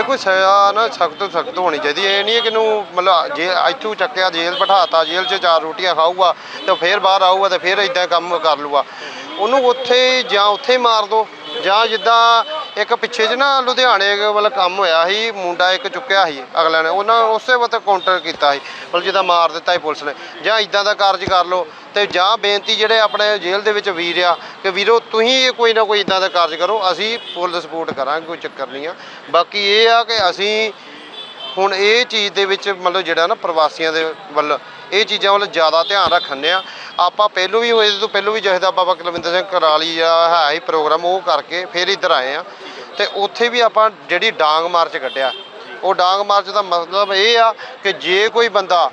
ਦੇਖੋ, ਸਜ਼ਾ ਨਾ ਸਖਤ ਤੋਂ ਸਖਤ ਹੋਣੀ ਚਾਹੀਦੀ ਇਹ ਨਹੀਂ ਹੈ ਕਿ ਇਹਨੂੰ ਮਤਲਬ ਜੇ ਇੱਥੋਂ ਚੱਕਿਆ, ਜੇਲ੍ਹ ਬਿਠਾਤਾ, ਜੇਲ੍ਹ 'ਚ ਚਾਰ ਰੋਟੀਆਂ ਖਾਊਗਾ ਤੇ ਫਿਰ ਬਾਹਰ ਆਊਗਾ ਤੇ ਫਿਰ ਇਦਾਂ ਕੰਮ ਕਰ ਲੂਗਾ ਉਹਨੂੰ ਉੱਥੇ ਜਾਂ ਉੱਥੇ ਮਾਰ ਦੋ ਜਾਂ ਜਿੱਦਾਂ ਇੱਕ ਪਿੱਛੇ ਜਿਹੇ ਨਾ ਲੁਧਿਆਣੇ ਵਾਲਾ ਕੰਮ ਹੋਇਆ ਸੀ, ਮੁੰਡਾ ਇੱਕ ਚੁੱਕਿਆ ਸੀ ਅਗਲਿਆਂ ਨੇ, ਉਹਨਾਂ ਉਸੇ ਵਕਤ ਕਾਊਂਟਰ ਕੀਤਾ ਸੀ, ਮਤਲਬ ਜਿੱਦਾਂ ਮਾਰ ਦਿੱਤਾ ਸੀ ਪੁਲਿਸ ਨੇ, ਜਾਂ ਇਦਾਂ ਦਾ ਕਾਰਜ ਕਰ ਲਓ ਤੇ ਜਾਂ ਬੇਨਤੀ ਜਿਹੜੇ ਆਪਣੇ ਜੇਲ੍ਹ ਦੇ ਵਿੱਚ ਵੀਰ ਆ, ਕਿ ਵੀਰੋ ਤੁਸੀਂ ਇਹ ਕੋਈ ਨਾ ਕੋਈ ਇਦਾਂ ਦਾ ਕਾਰਜ ਕਰੋ, ਅਸੀਂ ਪੁਲਿਸ ਸਪੋਰਟ ਕਰਾਂਗੇ, ਕੋਈ ਚੱਕਰ ਨਹੀਂ ਆ। ਬਾਕੀ ਇਹ ਆ ਕਿ ਅਸੀਂ ਹੁਣ ਇਹ ਚੀਜ਼ ਦੇ ਵਿੱਚ ਮਤਲਬ ਜਿਹੜਾ ਨਾ ਪ੍ਰਵਾਸੀਆਂ ਦੇ ਵੱਲ, ਇਹ ਚੀਜ਼ਾਂ ਵੱਲ ਜ਼ਿਆਦਾ ਧਿਆਨ ਰੱਖਣੇ ਆ। ਆਪਾਂ ਪਹਿਲੋਂ ਵੀ ਇਹਦੇ ਤੋਂ ਪਹਿਲੋਂ ਵੀ ਜਿਹਦਾ ਬਾਬਾ ਕੁਲਵਿੰਦਰ ਸਿੰਘ ਕਰਾਲੀ ਆ, ਹੈ ਹੀ ਪ੍ਰੋਗਰਾਮ ਉਹ ਕਰਕੇ ਫਿਰ ਇੱਧਰ ਆਏ ਆ। ਤੇ ਉੱਥੇ ਵੀ ਆਪਾਂ ਜਿਹੜੀ ਡਾਂਗ ਮਾਰਚ ਕੱਢਿਆ। ਉਹ ਡਾਂਗ ਮਾਰਚ ਦਾ ਮਤਲਬ ਇਹ ਆ ਕਿ ਜੇ ਕੋਈ ਬੰਦਾ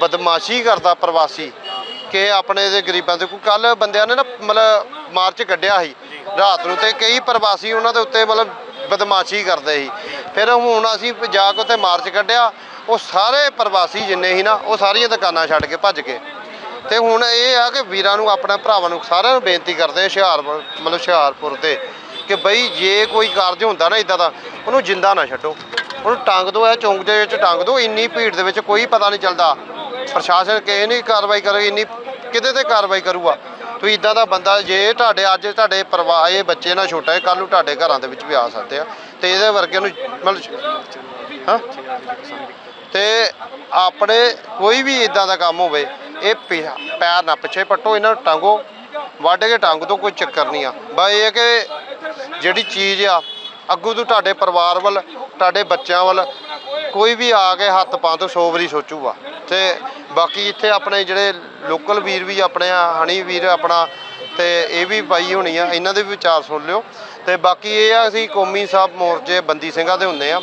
ਬਦਮਾਸ਼ੀ ਕਰਦਾ ਪ੍ਰਵਾਸੀ, ਕਿ ਆਪਣੇ ਦੇ ਗਰੀਬਾਂ ਦੇ ਕੋਈ ਕੱਲ ਬੰਦਿਆਂ ਨੇ ਨਾ ਮਤਲਬ ਮਾਰਚ ਕੱਢਿਆ ਸੀ, ਰਾਤ ਨੂੰ ਤੇ ਕਈ ਪ੍ਰਵਾਸੀ ਉਹਨਾਂ ਦੇ ਉੱਤੇ ਮਤਲਬ ਬਦਮਾਸ਼ੀ ਕਰਦੇ ਸੀ। ਫਿਰ ਹੁਣ ਅਸੀਂ ਜਾ ਕੇ ਉੱਥੇ ਮਾਰਚ ਕੱਢਿਆ, ਉਹ ਸਾਰੇ ਪ੍ਰਵਾਸੀ ਜਿੰਨੇ ਸੀ ਨਾ, ਉਹ ਸਾਰੀਆਂ ਦੁਕਾਨਾਂ ਛੱਡ ਕੇ ਭੱਜ ਗਏ। ਤੇ ਹੁਣ ਇਹ ਆ ਕਿ ਵੀਰਾਂ ਨੂੰ, ਆਪਣੇ ਭਰਾਵਾਂ ਨੂੰ ਸਾਰਿਆਂ ਨੂੰ ਬੇਨਤੀ ਕਰਦੇ ਆ ਹੁਸ਼ਿਆਰਪੁਰ ਮਤਲਬ ਹੁਸ਼ਿਆਰਪੁਰ ਤੇ ਕਿ ਬਈ ਜੇ ਕੋਈ ਕਾਰਜ ਹੁੰਦਾ ਨਾ ਇਦਾਂ ਦਾ, ਉਹਨੂੰ ਜਿੰਦਾ ਨਾ ਛੱਡੋ। ਉਹਨੂੰ ਟੰਗ ਦਿਓ ਇਹ ਚੌਂਕ ਦੇ ਵਿੱਚ ਟੰਗ ਦਿਓ ਇੰਨੀ ਭੀੜ ਦੇ ਵਿੱਚ ਕੋਈ ਪਤਾ ਨਹੀਂ ਚੱਲਦਾ। ਪ੍ਰਸ਼ਾਸਨ ਕਿਸੇ ਨਹੀਂ ਕਾਰਵਾਈ ਕਰੇਗੀ ਇੰਨੀ ਕਿਤੇ ਤੇ ਕਾਰਵਾਈ ਕਰੂਗਾ? ਤੁਸੀਂ ਇਦਾਂ ਦਾ ਬੰਦਾ ਜੇ ਤੁਹਾਡੇ, ਅੱਜ ਤੁਹਾਡੇ ਪਰਿਵਾਰ ਇਹ ਬੱਚੇ ਨਾਲ ਛੋਟਾ ਹੈ ਕੱਲ ਨੂੰ ਤੁਹਾਡੇ ਘਰਾਂ ਦੇ ਵਿੱਚ ਵੀ ਆ ਸਕਦੇ ਆ। ਤੇ ਇਹਦੇ ਵਰਗੇ ਨੂੰ ਮਤਲਬ ਹਾਂ? ਤੇ ਆਪਣੇ ਕੋਈ ਵੀ ਇਦਾਂ ਦਾ ਕੰਮ ਹੋਵੇ, ਇਹ ਪਿ- ਪੈਰ ਨਾ ਪਿੱਛੇ ਪੱਟੋ, ਇਹਨਾਂ ਨੂੰ ਟੰਗੋ। ਵੱਢ ਕੇ ਟੰਗ ਤੋਂ ਕੋਈ ਚੱਕਰ ਨਹੀਂ ਆ। ਬਸ ਇਹ ਹੈ ਕਿ ਜਿਹੜੀ ਚੀਜ਼ ਆ, ਅੱਗੋਂ ਤੋਂ ਤੁਹਾਡੇ ਪਰਿਵਾਰ ਵੱਲ, ਤੁਹਾਡੇ ਬੱਚਿਆਂ ਵੱਲ ਕੋਈ ਵੀ ਆ ਕੇ ਹੱਥ ਪਾਉਣ ਤੋਂ 100 ਵਾਰੀ ਸੋਚੂਗਾ। ਤੇ ਬਾਕੀ ਇੱਥੇ ਆਪਣੇ ਜਿਹੜੇ ਲੋਕਲ ਵੀਰ ਵੀ ਆਪਣੇ ਆ, ਹਣੀ ਵੀਰ ਆਪਣਾ, ਤੇ ਇਹ ਵੀ ਬਾਈ ਹੋਣੀ ਆ, ਇਹਨਾਂ ਦੇ ਵੀ ਵਿਚਾਰ ਸੁਣ ਲਿਓ। ਤੇ ਬਾਕੀ ਇਹ ਆ, ਅਸੀਂ ਕੌਮੀ ਸਾਹਿਬ ਮੋਰਚੇ ਬੰਦੀ ਸਿੰਘਾਂ ਦੇ ਹੁੰਦੇ ਆ।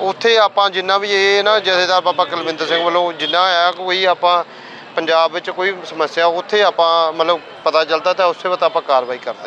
ਉੱਥੇ ਆਪਾਂ ਜਿੰਨਾ ਵੀ ਇਹ ਨਾ ਜਥੇਦਾਰ ਬਾਬਾ ਕੁਲਵਿੰਦਰ ਸਿੰਘ ਵੱਲੋਂ ਜਿੰਨਾ ਆ ਕੋਈ ਆਪਾਂ ਪੰਜਾਬ ਵਿੱਚ ਕੋਈ ਸਮੱਸਿਆ, ਉੱਥੇ ਆਪਾਂ ਮਤਲਬ ਪਤਾ ਚੱਲਦਾ ਤਾਂ ਉਸੇ ਵਕਤ ਆਪਾਂ ਕਾਰਵਾਈ ਕਰਦੇ